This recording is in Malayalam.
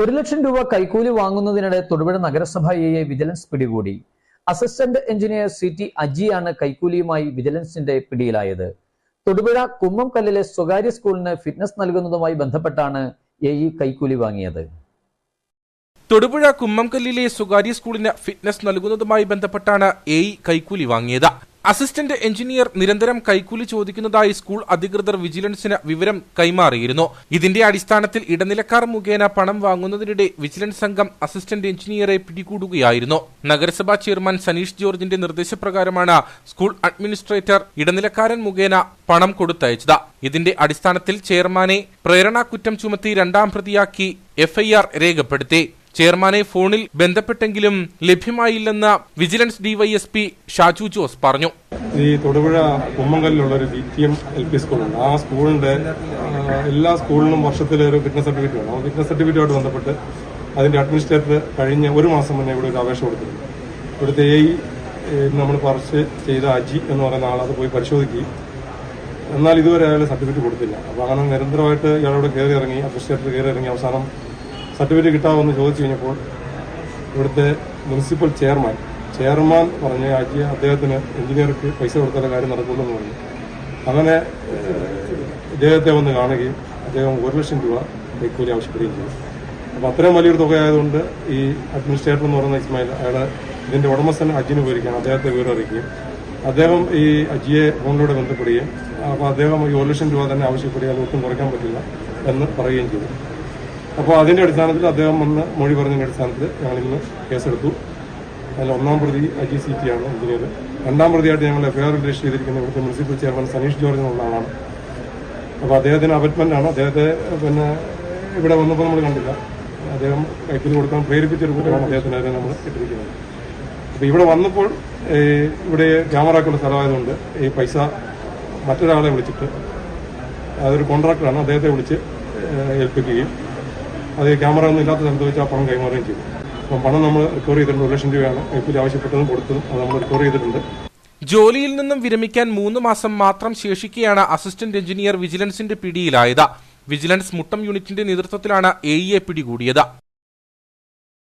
ഒരു ലക്ഷം രൂപ കൈക്കൂലി വാങ്ങുന്നതിനിടെ തൊടുപുഴ നഗരസഭ എ വിജിലൻസ് പിടികൂടി. അസിസ്റ്റന്റ് എഞ്ചിനീയർ സി ടി അജിയാണ് കൈക്കൂലിയുമായി വിജിലൻസിന്റെ പിടിയിലായത്. തൊടുപുഴ കുമ്മംകല്ലിലെ സ്വകാര്യ സ്കൂളിന് ഫിറ്റ്നസ് നൽകുന്നതുമായി ബന്ധപ്പെട്ടാണ് എ ഇ കൈക്കൂലി വാങ്ങിയത്. തൊടുപുഴ കുമ്മംകല്ലിലെ സ്വകാര്യ സ്കൂളിന് ഫിറ്റ്നസ് നൽകുന്നതുമായി ബന്ധപ്പെട്ടാണ് എ ഇ കൈക്കൂലി വാങ്ങിയത്. അസിസ്റ്റന്റ് എഞ്ചിനീയർ നിരന്തരം കൈക്കൂലി ചോദിക്കുന്നതായി സ്കൂൾ അധികൃതർ വിജിലൻസിന് വിവരം കൈമാറിയിരുന്നു. ഇതിന്റെ അടിസ്ഥാനത്തിൽ ഇടനിലക്കാർ മുഖേന പണം വാങ്ങുന്നതിനിടെ വിജിലൻസ് സംഘം അസിസ്റ്റന്റ് എഞ്ചിനീയറെ പിടികൂടുകയായിരുന്നു. നഗരസഭാ ചെയർമാൻ സനീഷ് ജോർജിന്റെ നിർദ്ദേശപ്രകാരമാണ് സ്കൂൾ അഡ്മിനിസ്ട്രേറ്റർ ഇടനിലക്കാരൻ മുഖേന പണം കൊടുത്തയച്ചത്. ഇതിന്റെ അടിസ്ഥാനത്തിൽ ചെയർമാനെ പ്രേരണാ കുറ്റം ചുമത്തി രണ്ടാം പ്രതിയാക്കി എഫ്ഐആർ രേഖപ്പെടുത്തി. ചെയർമാനെ ഫോണിൽ ബന്ധപ്പെട്ടെങ്കിലും ലഭ്യമായില്ലെന്ന് വിജിലൻസ് ഡിവൈഎസ്പി ഷാജു ജോസ് പറഞ്ഞു. ഈ തൊടുപുഴ കുമ്മങ്കലിലുള്ള ഒരു B T M L P സ്കൂളുണ്ട് ആ സ്കൂളിന്റെ എല്ലാ സ്കൂളിനും വർഷത്തിലൊരു ഫിറ്റ്നസ് സർട്ടിഫിക്കറ്റ് വേണം. ആ ഫിറ്റ്നസ് സർട്ടിഫിക്കറ്റുമായിട്ട് ബന്ധപ്പെട്ട് അതിന്റെ അഡ്മിനിസ്ട്രേറ്റർ കഴിഞ്ഞ ഒരു മാസം മുന്നേ ഇവിടെ ഒരു അപേക്ഷ കൊടുത്തിട്ടുണ്ട് ഇവിടുത്തെ എ നമ്മൾ പറിച്ച് ചെയ്ത അജി എന്ന് പറയുന്ന ആൾ അത് പോയി പരിശോധിക്കുകയും എന്നാൽ ഇതുവരെ അയാൾ സർട്ടിഫിക്കറ്റ് കൊടുത്തില്ല. അപ്പോൾ അങ്ങനെ നിരന്തരമായിട്ട് ഇയാളോട് കയറി ഇറങ്ങി അഡ്മിനിസ്ട്രേറ്റർ കയറി ഇറങ്ങി. അവസാനം സർട്ടിഫിക്കറ്റ് കിട്ടാമെന്ന് ചോദിച്ചു കഴിഞ്ഞപ്പോൾ ഇവിടുത്തെ മുനിസിപ്പൽ ചെയർമാൻ ചെയർമാൻ പറഞ്ഞ അജി അദ്ദേഹത്തിന് എഞ്ചിനീയർക്ക് പൈസ കൊടുക്കുന്ന കാര്യം നടക്കുള്ളൂ എന്ന് പറഞ്ഞു. അങ്ങനെ ഇദ്ദേഹത്തെ വന്ന് കാണുകയും അദ്ദേഹം ഒരു ലക്ഷം രൂപ കൈക്കൂലി ആവശ്യപ്പെടുകയും ചെയ്തു. അപ്പോൾ അത്രയും വലിയൊരു തുകയായതുകൊണ്ട് ഈ അഡ്മിനിസ്ട്രേറ്റർ എന്ന് പറയുന്ന ഇസ്മായിൽ അയാൾ ഇതിന്റെ ഉടമസ്ഥൻ അജിന് വിവരിക്കുകയാണ്. അദ്ദേഹത്തെ വിവരം അറിയിക്കുകയും അദ്ദേഹം ഈ അജിയെ ഫോണിലൂടെ ബന്ധപ്പെടുകയും അപ്പോൾ അദ്ദേഹം ഈ ഒരു ലക്ഷം രൂപ തന്നെ ആവശ്യപ്പെടുകയും അത് ഒട്ടും കുറയ്ക്കാൻ പറ്റില്ല എന്ന് പറയുകയും ചെയ്തു. അപ്പോൾ അതിന്റെ അടിസ്ഥാനത്തിൽ അദ്ദേഹം വന്ന് മൊഴി പറഞ്ഞതിന്റെ അടിസ്ഥാനത്തിൽ ഞങ്ങൾ ഇന്ന് കേസെടുത്തു. അതിൽ ഒന്നാം പ്രതി അജി സി ടി ആണ് എഞ്ചിനീയർ. രണ്ടാം പ്രതിയായിട്ട് ഞങ്ങൾ എഫ്ഐആർ രജിസ്റ്റർ ചെയ്തിരിക്കുന്ന ഇവിടുത്തെ മുനിസിപ്പൽ ചെയർമാൻ സനീഷ് ജോർജ് എന്നുള്ള ആളാണ്. അപ്പോൾ അദ്ദേഹത്തിന് അബറ്റ്മെന്റ് ആണ്. അദ്ദേഹത്തെ പിന്നെ ഇവിടെ വന്നപ്പോൾ നമ്മൾ കണ്ടില്ല. അദ്ദേഹം കൈക്കൂലി കൊടുക്കാൻ പ്രേരിപ്പിച്ചൊരു അദ്ദേഹത്തിന് അതിനെ നമ്മൾ ഇട്ടിരിക്കുന്നത്. അപ്പോൾ ഇവിടെ വന്നപ്പോൾ ഇവിടെ ക്യാമറക്കുള്ള സ്ഥലമായതുകൊണ്ട് ഈ പൈസ മറ്റൊരാളെ വിളിച്ചിട്ട് അതൊരു കോൺട്രാക്ടറാണ്. അദ്ദേഹത്തെ വിളിച്ച് ഏൽപ്പിക്കുകയും അത് ക്യാമറ ഒന്നും ഇല്ലാത്ത സ്ഥലത്ത് വെച്ച് ആ പണം കൈമാറുകയും ചെയ്തു. അപ്പം പണം നമ്മൾ റിക്കവർ ചെയ്തിട്ടുണ്ട്. ഒരു ലക്ഷം രൂപയാണ്. കൈക്കൂലി ആവശ്യപ്പെട്ടതും കൊടുത്തതും അത് നമ്മൾ റിക്കവർ ചെയ്തിട്ടുണ്ട്. ജോലിയിൽ നിന്നും വിരമിക്കാൻ മൂന്ന് മാസം മാത്രം ശേഷിക്കെയാണ് അസിസ്റ്റന്റ് എഞ്ചിനീയർ വിജിലൻസിന്റെ പിടിയിലായത്. വിജിലൻസ് മുട്ടം യൂണിറ്റിന്റെ നേതൃത്വത്തിലാണ് എ ഇ എ പിടികൂടിയത്.